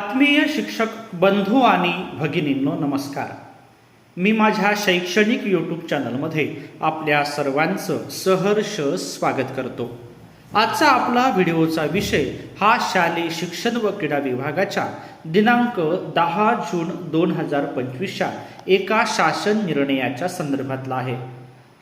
आत्मीय शिक्षक बंधू आणि भगिनींनो नमस्कार. मी माझ्या शैक्षणिक यूट्यूब चॅनलमध्ये आपल्या सर्वांचं सहर्ष स्वागत करतो. आजचा आपला व्हिडिओचा विषय हा शालेय शिक्षण व क्रीडा विभागाच्या दिनांक दहा जून दोन हजार पंचवीसच्या एका शासन निर्णयाच्या संदर्भातला आहे.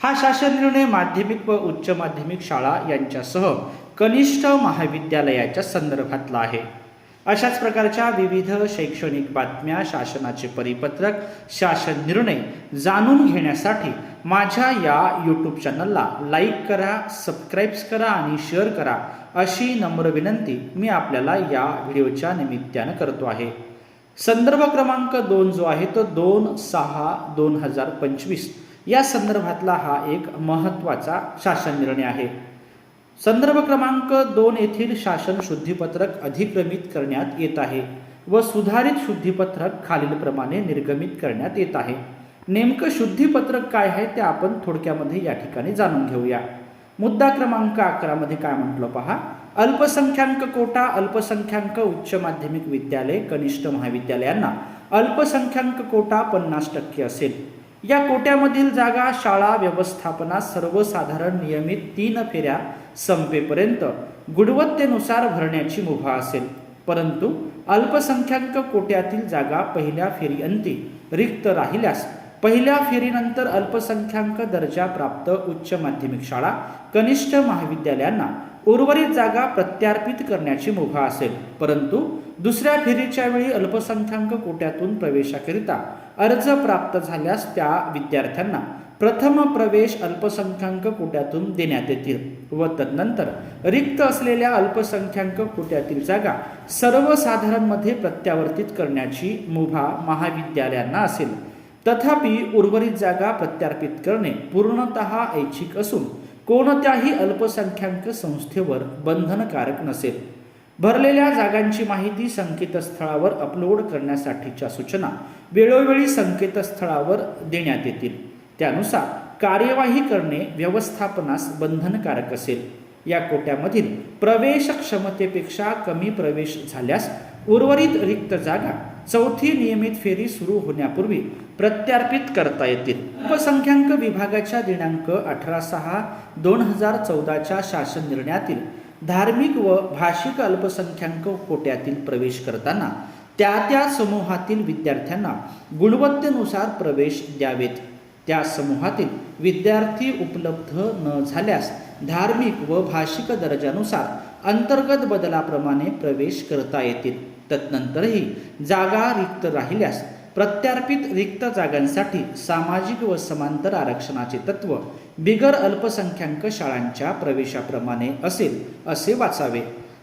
हा शासन निर्णय माध्यमिक व उच्च माध्यमिक शाळा यांच्यासह कनिष्ठ महाविद्यालयाच्या संदर्भातला आहे. अशाच प्रकारच्या विविध शैक्षणिक बातम्या शासनाचे परिपत्रक शासन निर्णय जाणून घेण्यासाठी माझ्या या यूट्यूब चॅनलला लाईक करा सबस्क्राईब्स करा आणि शेअर करा अशी नम्र विनंती मी आपल्याला या व्हिडिओच्या निमित्तानं करतो आहे. संदर्भ क्रमांक दोन जो आहे तो दोन सहा दोन हजार पंचवीस. या संदर्भातला हा एक महत्त्वाचा शासन निर्णय आहे. संदर्भ क्रमांक दोन येथील शासन शुद्धीपत्रक अधिक्रमित करण्यात येत आहे व सुधारित शुद्धीपत्रक खालीलप्रमाणे निर्गमित करण्यात येत आहे. नेमकं शुद्धीपत्रक काय आहे ते आपण थोडक्यामध्ये या ठिकाणी जाणून घेऊया. मुद्दा क्रमांक अकरामध्ये काय म्हटलं पहा? अल्पसंख्याक कोटा अल्पसंख्याक उच्च माध्यमिक विद्यालय कनिष्ठ महाविद्यालयांना अल्पसंख्याक कोटा पन्नास टक्के असेल. या कोट्यामधील जागा शाळा व्यवस्थापनास सर्वसाधारण नियमित तीन फेऱ्या संपेपर्यंत गुणवत्तेनुसार भरण्याची मुभा असेल. परंतु अल्पसंख्याक कोट्यातील जागा पहिल्या फेरीअंती रिक्त राहिल्यास पहिल्या फेरीनंतर अल्पसंख्याक दर्जा प्राप्त उच्च माध्यमिक शाळा कनिष्ठ महाविद्यालयांना उर्वरित जागा प्रत्यार्पित करण्याची मुभा असेल. परंतु दुसऱ्या फेरीच्या वेळी अल्पसंख्याक कोट्यातून प्रवेशाकरिता अर्ज प्राप्त झाल्यास त्या विद्यार्थ्यांना प्रथम प्रवेश अल्पसंख्याक कोट्यातून देण्यात येतील व तदनंतर रिक्त असलेल्या अल्पसंख्याक कोट्यातील जागा सर्वसाधारणमध्ये प्रत्यावर्तित करण्याची मुभा महाविद्यालयांना असेल. तथापि उर्वरित जागा प्रत्यार्पित करणे पूर्णत ऐच्छिक असून कोणत्याही अल्पसंख्याक संस्थेवर बंधनकारक नसेल. भरलेल्या जागांची माहिती संकेतस्थळावर अपलोड करण्यासाठीच्या सूचना वेळोवेळी संकेतस्थळावर देण्यात येतील. त्यानुसार कार्यवाही करणे व्यवस्थापनास बंधनकारक असेल. या कोट्यामधील प्रवेश क्षमतेपेक्षा कमी प्रवेश झाल्यास उर्वरित रिक्त जागा चौथी नियमित फेरी सुरू होण्यापूर्वी प्रत्यार्पित करता येतील. अल्पसंख्याक विभागाच्या दिनांक अठरा सहा दोन हजार चौदाच्या शासन निर्णयातील धार्मिक व भाषिक अल्पसंख्याक कोट्यातील प्रवेश करताना त्या त्या समूहातील विद्यार्थ्यांना गुणवत्तेनुसार प्रवेश द्यावेत. त्या समूहातील विद्यार्थी उपलब्ध न झाल्यास धार्मिक व भाषिक दर्जानुसार अंतर्गत बदलाप्रमाणे प्रवेश करता येतील. तदनंतरही जागा रिक्त राहिल्यास प्रत्यार्पित रिक्त जागांसाठी सामाजिक व समांतर आरक्षणाचे तत्व बिगर अल्पसंख्याक शाळांच्या प्रवेशाप्रमाणे असेल असे वाचावे.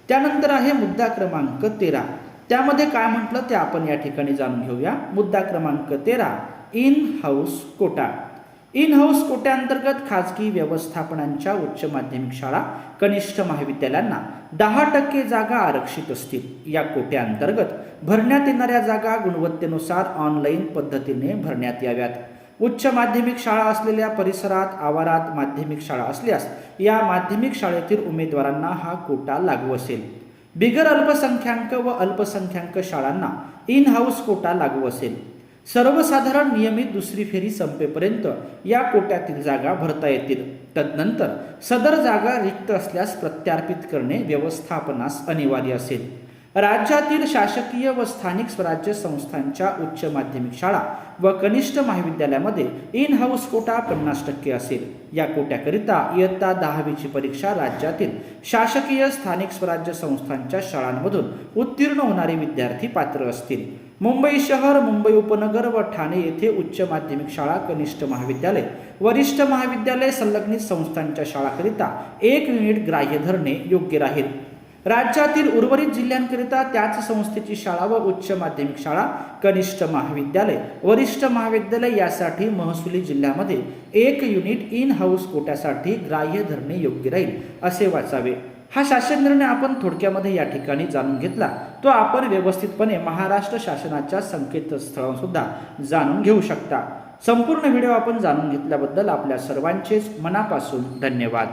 त्यानंतर आहे मुद्दा क्रमांक तेरा. त्यामध्ये काय म्हटलं ते आपण या ठिकाणी जाणून घेऊया. मुद्दा क्रमांक तेरा in house quota. In house कोट्याअंतर्गत खाजगी व्यवस्थापनांच्या उच्च माध्यमिक शाळा कनिष्ठ महाविद्यालयांना दहा टक्के जागा आरक्षित असतील. या कोट्याअंतर्गत भरण्यात येणाऱ्या जागा गुणवत्तेनुसार ऑनलाईन पद्धतीने भरण्यात याव्यात. उच्च माध्यमिक शाळा असलेल्या परिसरात आवारात माध्यमिक शाळा असल्यास या माध्यमिक शाळेतील उमेदवारांना हा कोटा लागू असेल. बिगर अल्पसंख्याक व अल्पसंख्याक शाळांना इन हाऊस कोटा लागू असेल. सर्वसाधारण नियमित दुसरी फेरी संपेपर्यंत या कोट्यातील जागा भरता येतील. तदनंतर सदर जागा रिक्त असल्यास प्रत्यार्पित करणे व्यवस्थापनास अनिवार्य असेल. राज्यातील शासकीय व स्थानिक स्वराज्य संस्थांच्या उच्च माध्यमिक शाळा व कनिष्ठ महाविद्यालयामध्ये इन हाऊस कोटा पन्नास टक्के असेल. या कोट्याकरिता इयत्ता दहावीची परीक्षा राज्यातील शासकीय स्थानिक स्वराज्य संस्थांच्या शाळांमधून उत्तीर्ण होणारे विद्यार्थी पात्र असतील. मुंबई शहर मुंबई उपनगर व ठाणे येथे उच्च माध्यमिक शाळा कनिष्ठ महाविद्यालय. वरिष्ठ महाविद्यालय संलग्नित संस्थांच्या शाळाकरिता एक युनिट ग्राह्य धरणे योग्य राहील. राज्यातील उर्वरित जिल्ह्यांकरिता त्याच संस्थेची शाळा व उच्च माध्यमिक शाळा कनिष्ठ महाविद्यालय. वरिष्ठ महाविद्यालय यासाठी महसुली जिल्ह्यामध्ये एक युनिट इन हाऊस कोट्यासाठी ग्राह्य धरणे योग्य राहील असे वाचावे. हा शासन निर्णय आपण थोडक्यामध्ये या ठिकाणी जाणून घेतला. तो आपण व्यवस्थितपणे महाराष्ट्र शासनाच्या संकेतस्थळावर सुद्धा जाणून घेऊ शकता. संपूर्ण व्हिडिओ आपण जाणून घेतल्याबद्दल आपल्या सर्वांचेच मनापासून धन्यवाद.